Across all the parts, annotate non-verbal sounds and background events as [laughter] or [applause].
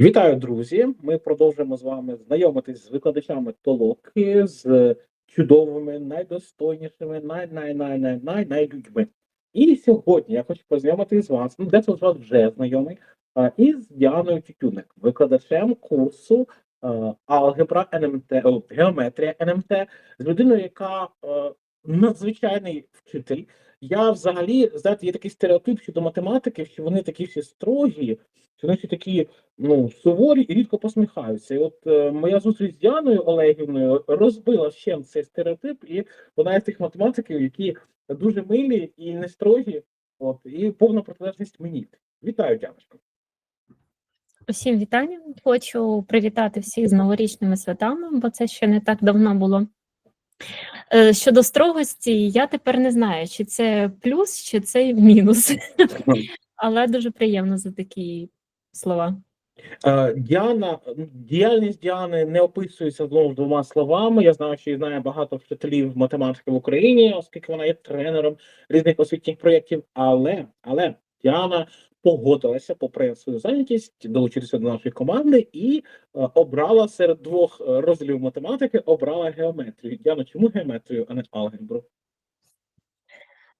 Вітаю, друзі! Ми продовжуємо з вами знайомитись з викладачами толоки, з чудовими, найдостойнішими, най най най най най най людьми. І сьогодні я хочу познайомитись з вас, ну дехто з вас вже знайомий, із Діаною Тютюник, викладачем курсу алгебра НМТ, о, геометрія НМТ, з людиною, яка е, надзвичайний вчитель. Я взагалі, знаєте, є такий стереотип щодо математики, що вони такі всі строгі, що вони всі такі ну, суворі і рідко посміхаються. І от е, моя зустріч з Діаною Олегівною розбила вщент цей стереотип, і вона із тих математиків, які дуже милі і не строгі, от, і повна протилежність мені. Вітаю, Діаночко. Усім вітання. Хочу привітати всіх з новорічними святами, бо це ще не так давно було. Е, Щодо строгості, я тепер не знаю, чи це плюс, чи це мінус. [laughs] Але дуже приємно за такі слова. Е, Діана, діяльність Діани не описується знову двома словами. Я знаю, що її знає багато вчителів математики в Україні, оскільки вона є тренером різних освітніх проєктів. Але, але Діана погодилася, попри свою зайнятість, долучитися до нашої команди і е, обрала серед двох е, розділів математики, обрала геометрію. Діана, чому геометрію, а не алгебру?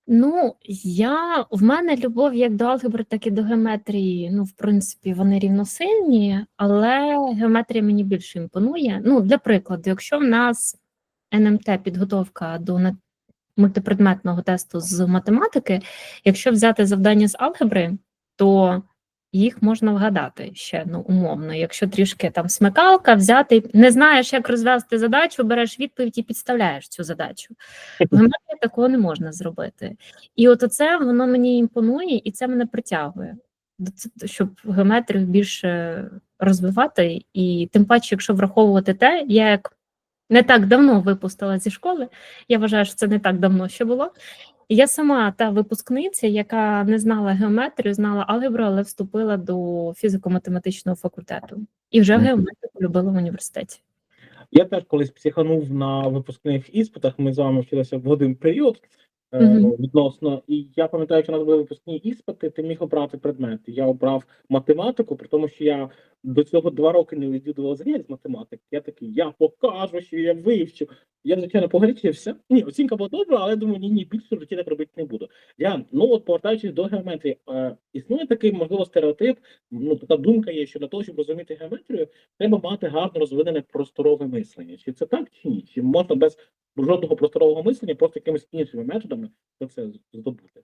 Ну, я в мене любов як до алгебри, так і до геометрії. Ну, в принципі, вони рівносильні, але геометрія мені більше імпонує. Ну, для прикладу, якщо в нас НМТ підготовка до мультипредметного тесту з математики, якщо взяти завдання з алгебри, то їх можна вгадати ще ну, умовно. Якщо трішки там смикалка, взяти, не знаєш, як розв'язати задачу, береш відповідь і підставляєш цю задачу. В геометрії такого не можна зробити. І от оце воно мені імпонує, і це мене притягує, щоб геометрію більше розвивати. І тим паче, якщо враховувати те, я як не так давно випустила зі школи, я вважаю, що це не так давно ще було. Я сама та випускниця, яка не знала геометрію, знала алгебру, але вступила до фізико-математичного факультету. І вже геометрію геометрику любила в університеті. Я теж колись психанув на випускних іспитах. Ми з вами вчилися в один період е, Мгм. відносно. І я пам'ятаю, що у нас були випускні іспити, ти міг обрати предмети. Я обрав математику, при тому, що я до цього два роки не відвідував занять з математики. Я такий, я покажу, що я вивчу. Я, звичайно, погорячився. Ні, оцінка була добра, але думаю, ні, ні, більше в житті так робити не буду. Я, ну от повертаючись до геометрії, е, існує такий, можливо, стереотип, ну така думка є, що для того, щоб розуміти геометрію, треба мати гарно розвинене просторове мислення. Чи це так, чи ні? Чи можна без жодного просторового мислення, просто якимись іншими методами це все здобути?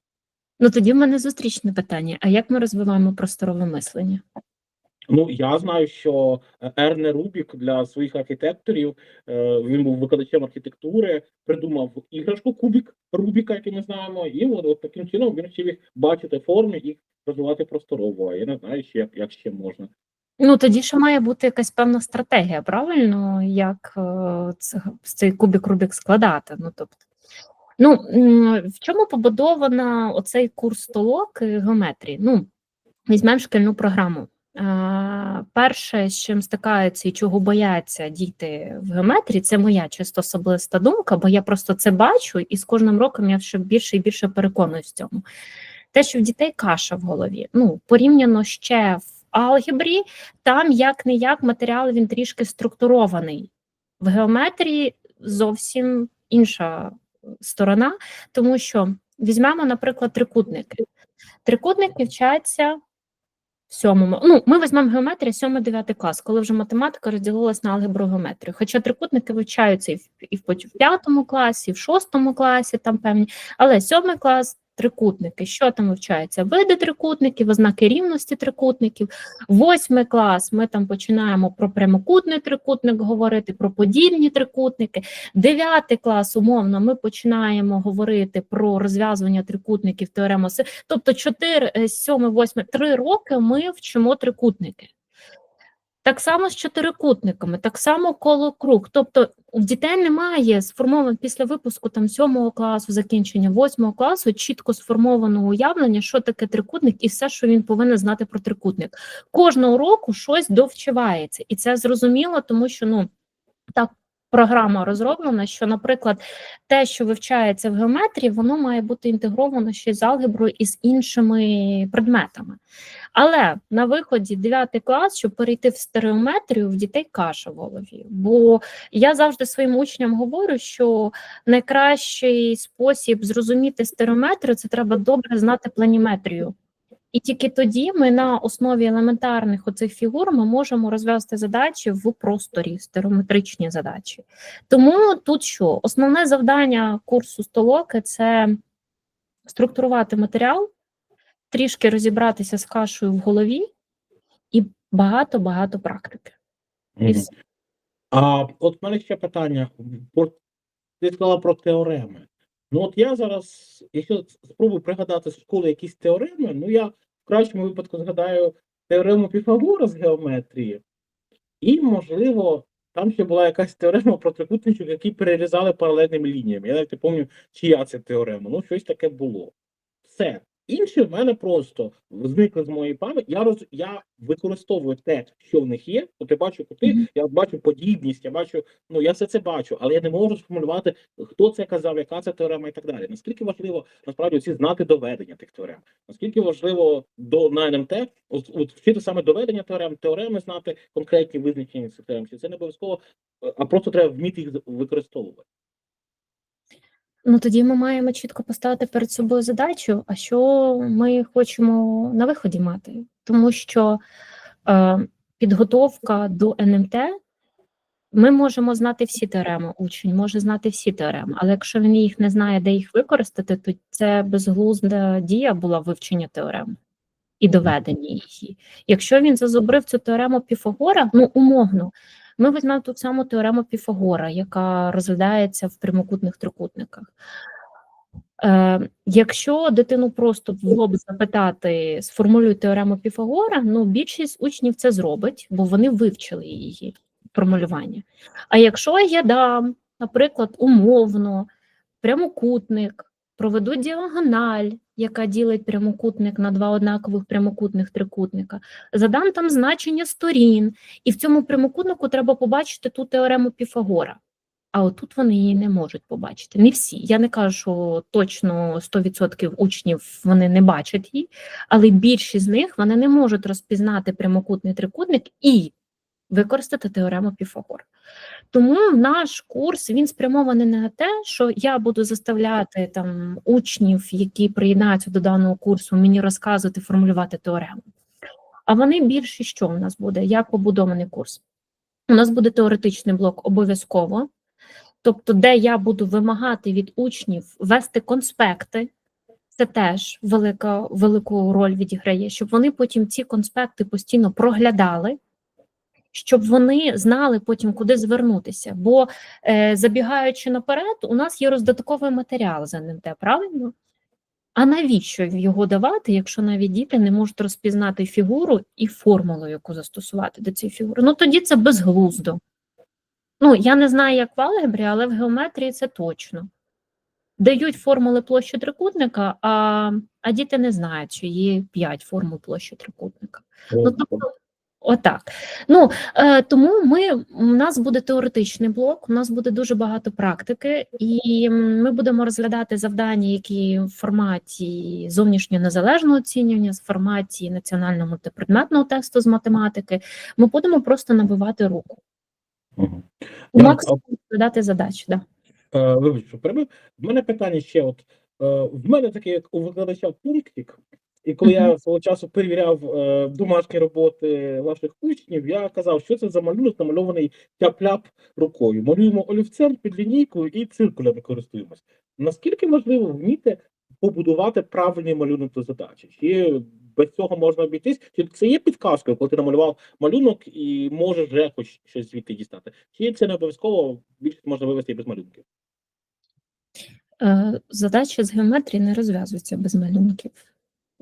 Ну тоді в мене зустрічне питання: а як ми розвиваємо просторове мислення? Ну я знаю, що е, Ерне Рубік для своїх архітекторів е, він був викладачем архітектури, придумав іграшку кубік Рубіка, який ми знаємо, і от, от таким чином він вчив їх бачити форми і розвивати просторово. А я не знаю, як, як ще можна. Ну тоді ще має бути якась певна стратегія, правильно, як е, цей кубик Рубік складати. Ну тобто, ну в чому побудована оцей курс толок геометрії? Ну, візьмемо шкільну програму. Перше, з чим стикаються і чого бояться діти в геометрії, це моя чисто особиста думка, бо я просто це бачу, і з кожним роком я ще більше і більше переконуюсь в цьому. Те, що в дітей каша в голові, ну порівняно ще в алгебрі, там як не як матеріал він трішки структурований. В геометрії зовсім інша сторона, тому що візьмемо, наприклад, трикутники. Трикутники вчаться в сьомому. Ну, ми візьмемо геометрію 7-9 клас, коли вже математика розділилась на алгебру геометрію. Хоча трикутники вивчаються і в, і в, поч- в п'ятому класі, і в шостому класі, там певні, але сьомий клас трикутники. Що там вивчається? Види трикутників, ознаки рівності трикутників. Восьмий клас ми там починаємо про прямокутний трикутник говорити, про подільні трикутники. Дев'ятий клас, умовно, ми починаємо говорити про розв'язування трикутників, теорему. Се- Тобто 4, 7, 8, 3 роки ми вчимо трикутники. Так само з чотирикутниками, так само коло круг. Тобто у дітей немає сформовано після випуску там сьомого класу, закінчення восьмого класу, чітко сформованого уявлення, що таке трикутник, і все, що він повинен знати про трикутник. Кожного року щось довчивається, і це зрозуміло, тому що ну так програма розроблена, що, наприклад, те, що вивчається в геометрії, воно має бути інтегровано ще з алгеброю і з іншими предметами. Але на виході 9 клас, щоб перейти в стереометрію, в дітей каша в голові. Бо я завжди своїм учням говорю, що найкращий спосіб зрозуміти стереометрію це треба добре знати планіметрію. І тільки тоді ми на основі елементарних оцих фігур ми можемо розв'язати задачі в просторі, стереометричні задачі. Тому тут що? Основне завдання курсу столоки це структурувати матеріал, трішки розібратися з кашею в голові і багато-багато практики. А от в мене ще питання. Ти сказала про теореми. Ну от я зараз, якщо спробую пригадати з школи якісь теореми, ну я кращому випадку згадаю теорему Піфагора з геометрії, і, можливо, там ще була якась теорема про трикутничок, які перерізали паралельними лініями. Я навіть не пам'ятаю, чия це теорема. Ну, щось таке було. Все. Інше в мене просто зникли з моєї пам'яті. Я роз я використовую те, що в них є. От я бачу кути, Мгм. я бачу подібність, я бачу, ну я все це бачу, але я не можу сформулювати, хто це казав, яка це теорема і так далі. Наскільки важливо насправді ці знати доведення тих теорем? Наскільки важливо до на НМТ от, от вчити саме доведення теорем, теореми знати конкретні визначення цих теорем? Чи це не обов'язково, а просто треба вміти їх використовувати? Ну тоді ми маємо чітко поставити перед собою задачу, а що ми хочемо на виході мати, тому що е, підготовка до НМТ. Ми можемо знати всі теореми, учень може знати всі теореми, але якщо він їх не знає, де їх використати, то це безглузда дія була вивчення теорем і доведення її. Якщо він зазубрив цю теорему Піфагора, ну умовно, ми візьмемо ту саму теорему Піфагора, яка розглядається в прямокутних трикутниках. Е, якщо дитину просто в лоб запитати, сформулюй теорему Піфагора, ну більшість учнів це зробить, бо вони вивчили її формулювання. А якщо я дам, наприклад, умовно прямокутник, проведу діагональ, яка ділить прямокутник на два однакових прямокутних трикутника, задам там значення сторін, і в цьому прямокутнику треба побачити ту теорему Піфагора. А отут вони її не можуть побачити. Не всі. Я не кажу, що точно 100% учнів вони не бачать її, але більшість з них вони не можуть розпізнати прямокутний трикутник і використати теорему Піфагора. Тому наш курс він спрямований на те, що я буду заставляти там учнів, які приєднаються до даного курсу, мені розказувати, формулювати теорему. А вони більше що у нас буде? Як побудований курс? У нас буде теоретичний блок обов'язково, тобто, де я буду вимагати від учнів вести конспекти. Це теж велика, велику роль відіграє, щоб вони потім ці конспекти постійно проглядали, щоб вони знали потім, куди звернутися. Бо е, забігаючи наперед, у нас є роздатковий матеріал за НМТ, правильно? А навіщо його давати, якщо навіть діти не можуть розпізнати фігуру і формулу, яку застосувати до цієї фігури? Ну тоді це безглуздо. Ну, я не знаю, як в алгебрі, але в геометрії це точно. Дають формули площі трикутника, а, а діти не знають, що є 5 формул площі трикутника. Ну, тобто, отак. Ну, е, тому ми, у нас буде теоретичний блок, у нас буде дуже багато практики, і ми будемо розглядати завдання, які в форматі зовнішнього незалежного оцінювання, в форматі національного мультипредметного тесту з математики. Ми будемо просто набивати руку. Мгм. У максимум дати задачі. Да. Е, Вибач, що перебив. В мене питання ще: от е, в мене таке, як у викладача пунктик, і коли я свого часу перевіряв е, домашні роботи ваших учнів, я казав, що це за малюнок намальований тяп-ляп рукою. Малюємо олівцем під лінійкою і циркулями користуємось. Наскільки можливо вміти побудувати правильний малюнок до задачі? Чи без цього можна обійтись? Чи це є підказкою, коли ти намалював малюнок і можеш вже хоч щось звідти дістати? Чи це не обов'язково більшість можна вивести і без малюнків? Е, Задача з геометрії не розв'язується без малюнків.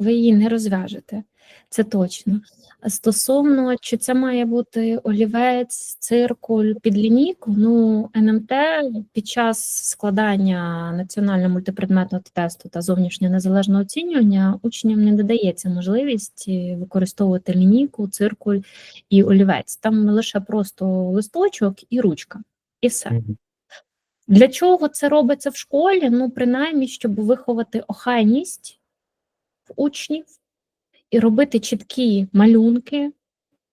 Ви її не розв'яжете, це точно. Стосовно, чи це має бути олівець, циркуль під лінійку, ну НМТ під час складання національного мультипредметного тесту та зовнішнього незалежного оцінювання учням не додається можливість е, використовувати лінійку, циркуль і олівець. Там лише просто листочок і ручка. І все. Для чого це робиться в школі? Ну, принаймні, щоб виховати охайність учнів і робити чіткі малюнки.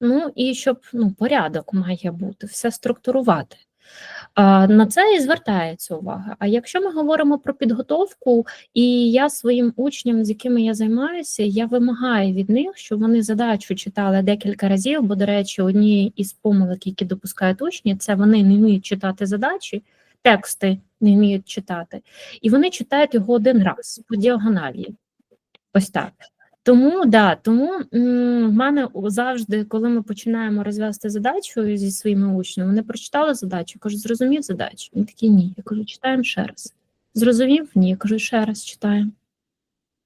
Ну і щоб ну, порядок має бути, все структурувати. А, на це і звертається увага. А якщо ми говоримо про підготовку, і я своїм учням, з якими я займаюся, я вимагаю від них, щоб вони задачу читали декілька разів, бо, до речі, одні із помилок, які допускають учні, це вони не вміють читати задачі, тексти не вміють читати, і вони читають його один раз по діагоналі. Ось так. Тому да, тому в мене завжди, коли ми починаємо розв'язати задачу зі своїми учнями, вони прочитали задачу, кажуть, зрозумів задачу. Він такий ні. Я кажу, читаємо ще раз. Зрозумів? Ні. Я кажу, ще раз читаємо.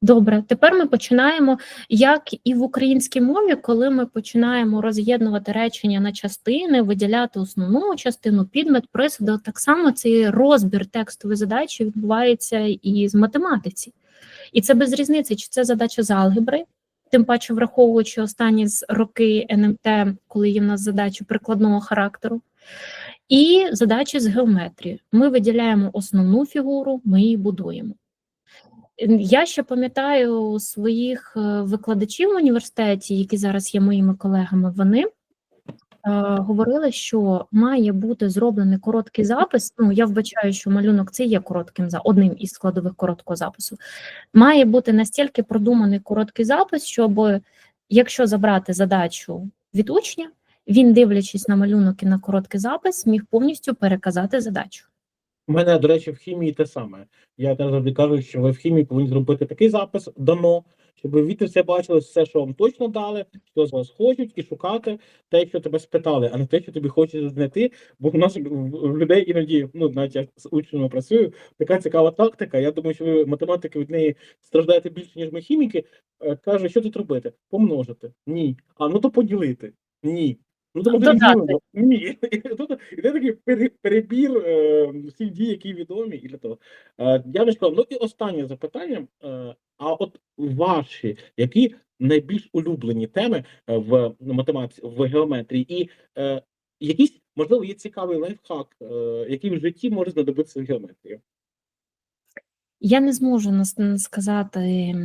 Добре, тепер ми починаємо, як і в українській мові, коли ми починаємо роз'єднувати речення на частини, виділяти основну частину, підмет, присуди, так само цей розбір текстової задачі відбувається і з математиці. І це без різниці, чи це задача з алгебри, тим паче враховуючи останні з роки НМТ, коли є в нас задачі прикладного характеру, і задачі з геометрії. Ми виділяємо основну фігуру, ми її будуємо. Я ще пам'ятаю своїх е, викладачів в університеті, які зараз є моїми колегами, вони говорили, що має бути зроблений короткий запис. Ну, я вбачаю, що малюнок це є коротким за одним із складових короткого запису. Має бути настільки продуманий короткий запис, щоб якщо забрати задачу від учня, він, дивлячись на малюнок і на короткий запис, міг повністю переказати задачу. У мене, до речі, в хімії те саме. Я завжди кажу, що ви в хімії повинні зробити такий запис дано, щоб ви все бачили все, що вам точно дали, що з вас хочуть, і шукати те, що тебе спитали, а не те, що тобі хочеться знайти. Бо у нас в в людей іноді, ну навіть я з учнями працюю, така цікава тактика. Я думаю, що ви математики від неї страждаєте більше, ніж ми хіміки. Е, Каже, що тут робити? Помножити. Ні. А ну то поділити. Ні. Ну то ми Додати. Ні. [laughs] І тут іде такий перебір е, всіх дій, які відомі, і для того. Е, Яночко, ну і останнє запитання. Е, а от ваші, які найбільш улюблені теми в математиці, в геометрії, і е, якийсь, можливо, є цікавий лайфхак, е, який в житті може знадобитися в геометрії? Я не зможу сказати,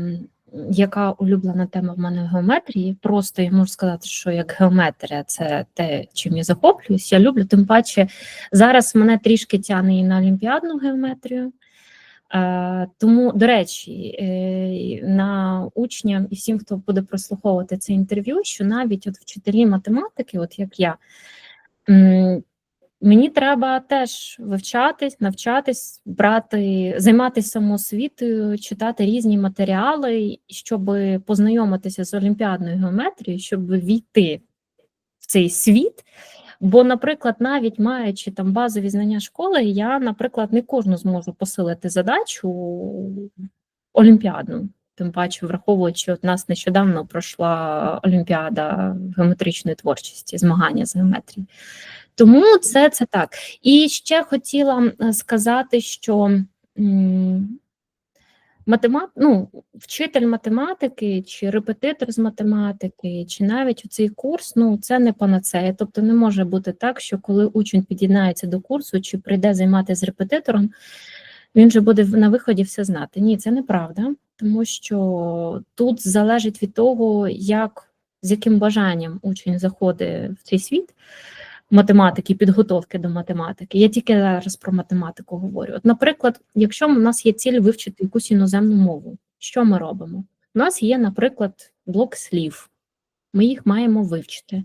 яка улюблена тема в мене в геометрії. Просто я можу сказати, що як геометрія це те, чим я захоплююсь. Я люблю, тим паче зараз мене трішки тягне і на олімпіадну геометрію. Е, тому, до речі, е, на учням і всім, хто буде прослуховувати це інтерв'ю, що навіть от вчителі математики, от як я, Мені треба теж вивчатись, навчатись, брати, займатися самоосвітою, читати різні матеріали, щоб познайомитися з олімпіадною геометрією, щоб війти в цей світ. Бо, наприклад, навіть маючи там базові знання школи, я, наприклад, не кожну зможу посилити задачу олімпіадну. Тим паче, враховуючи, от нас нещодавно пройшла олімпіада геометричної творчості, змагання з геометрії. Тому це, це так. І ще хотіла сказати, що математ, ну, вчитель математики, чи репетитор з математики, чи навіть цей курс, ну це не панацея. Тобто не може бути так, що коли учень під'єднається до курсу чи прийде займатися з репетитором, він же буде на виході все знати. Ні, це неправда, тому що тут залежить від того, як з яким бажанням учень заходить в цей світ математики, підготовки до математики. Я тільки зараз про математику говорю. От, наприклад, якщо в нас є ціль вивчити якусь іноземну мову, що ми робимо? У нас є, наприклад, блок слів. Ми їх маємо вивчити.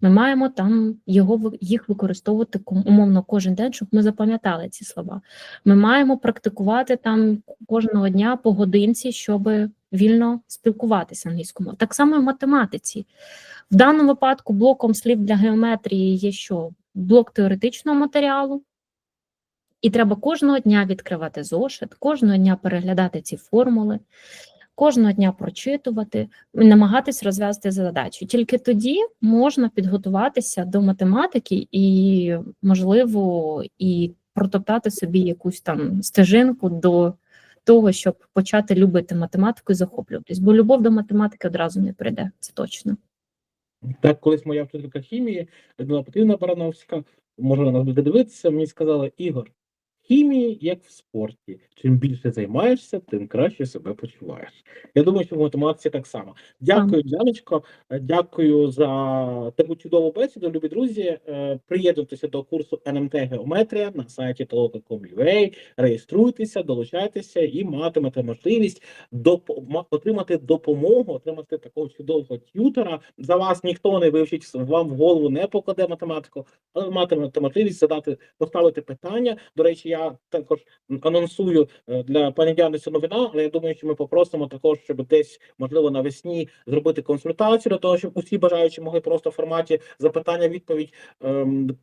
Ми маємо там його їх використовувати умовно кожен день, щоб ми запам'ятали ці слова. Ми маємо практикувати там кожного дня по годинці, щоб вільно спілкуватися англійською. Так само і в математиці. В даному випадку блоком слів для геометрії є що? Блок теоретичного матеріалу, і треба кожного дня відкривати зошит, кожного дня переглядати ці формули, кожного дня прочитувати, намагатись розв'язати задачу. Тільки тоді можна підготуватися до математики і, можливо, і протоптати собі якусь там стежинку до того, щоб почати любити математику і захоплюватись. Бо любов до математики одразу не прийде, це точно. Так, колись моя вчителька хімії Людмила Петрівна Барановська може нас буде дивитися, мені сказали, Ігор, хімії як в спорті. Чим більше займаєшся, тим краще себе почуваєш. Я думаю, що в математиці так само. Дякую, Дяночко. Е, Дякую за таку чудову бесіду, любі друзі. Е, Приєднуйтеся до курсу НМТ Геометрія на сайті toloka.com.ua, реєструйтеся, долучайтеся і матимете можливість доп- отримати допомогу, отримати такого чудового т'ютера. За вас ніхто не вивчить, вам в голову не покладе математику, але матимете можливість задати, поставити питання. До речі, я також анонсую е, для пані Діани новина, але я думаю, що ми попросимо також, щоб десь можливо навесні зробити консультацію для того, щоб усі бажаючі могли просто в форматі запитання-відповідь ем,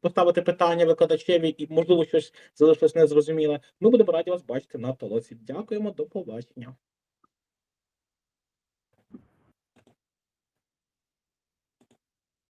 поставити питання викладачеві і можливо щось залишилось незрозуміле. Ми будемо раді вас бачити на толоці. Дякуємо, до побачення.